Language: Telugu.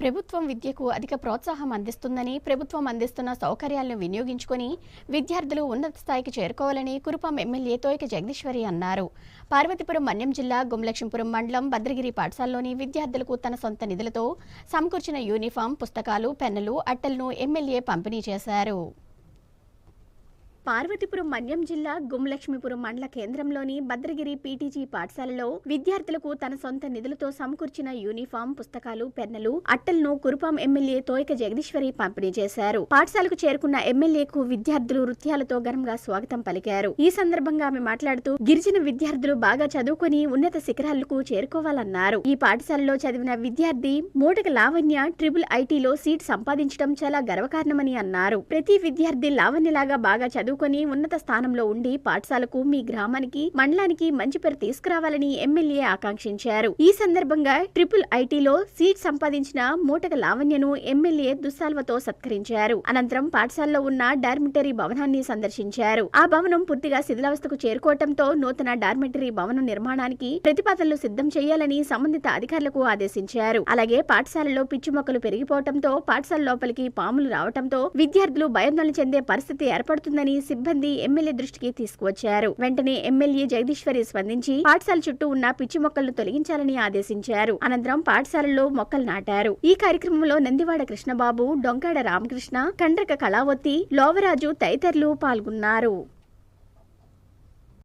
ప్రభుత్వం విద్యకు అధిక ప్రోత్సాహం అందిస్తుందని ప్రభుత్వం అందిస్తున్న సౌకర్యాలను వినియోగించుకుని విద్యార్థులు ఉన్నత స్థాయికి చేరుకోవాలని కురుపాం ఎమ్మెల్యే తోయక జగదీశ్వరి అన్నారు. పార్వతీపురం మన్యం జిల్లా గుమ్లక్ష్మీపురం మండలం భద్రగిరి పాఠశాలలోని విద్యార్థులకు తన సొంత నిధులతో సమకూర్చిన యూనిఫామ్ పుస్తకాలు పెన్నులు అట్టలను ఎమ్మెల్యే పంపిణీ చేశారు. పార్వతీపురం మన్యం జిల్లా గుమ్లక్ష్మీపురం మండల కేంద్రంలోని భద్రగిరి పీటీజీ పాఠశాలలో విద్యార్థులకు తన సొంత నిధులతో సమకూర్చిన యూనిఫామ్ పుస్తకాలు పెన్నులు అట్టలను కురుపాం ఎమ్మెల్యే తోయక జగదీశ్వరి పంపిణీ చేశారు. పాఠశాలకు చేరుకున్న ఎమ్మెల్యేకు విద్యార్థులు నృత్యాలతో ఘనంగా స్వాగతం పలికారు. ఈ సందర్భంగా ఆమె మాట్లాడుతూ గిరిజన విద్యార్థులు బాగా చదువుకొని ఉన్నత శిఖరాలకు చేరుకోవాలన్నారు. ఈ పాఠశాలలో చదివిన విద్యార్థి మూటక లావణ్య ట్రిపుల్ ఐటీలో సీట్ సంపాదించడం చాలా గర్వకారణమని అన్నారు. ప్రతి విద్యార్థి లావణ్యలాగా బాగా చదువు చదువుకొని ఉన్నత స్థానంలో ఉండి పాఠశాలకు మీ గ్రామానికి మండలానికి మంచి పేరు తీసుకురావాలని ఎమ్మెల్యే ఆకాంక్షించారు. ఈ సందర్భంగా ట్రిపుల్ ఐటీలో సీట్ సంపాదించిన మూటక లావణ్యను ఎమ్మెల్యే దుస్సాల్వతో సత్కరించారు. అనంతరం పాఠశాలలో ఉన్న డార్మిటరీ భవనాన్ని సందర్శించారు. ఆ భవనం పూర్తిగా శిథిలావస్థకు చేరుకోవడంతో నూతన డార్మిటరీ భవనం నిర్మాణానికి ప్రతిపాదనలు సిద్ధం చేయాలని సంబంధిత అధికారులకు ఆదేశించారు. అలాగే పాఠశాలలో పిచ్చి మొక్కలు పెరిగిపోవడంతో పాఠశాల లోపలికి పాములు రావడంతో విద్యార్థులు భయాందోళన చెందే పరిస్థితి ఏర్పడుతుందని సిబ్బంది ఎమ్మెల్యే దృష్టికి తీసుకువచ్చారు. వెంటనే ఎమ్మెల్యే జగదీశ్వరి స్పందించి పాఠశాల చుట్టూ ఉన్న పిచ్చి మొక్కలను తొలగించాలని ఆదేశించారు. అనంతరం పాఠశాలలో మొక్కలు నాటారు. ఈ కార్యక్రమంలో నందివాడ కృష్ణబాబు డొంకాడ రామకృష్ణ కండ్రక కళావతి లోవరాజు తదితరులు పాల్గొన్నారు.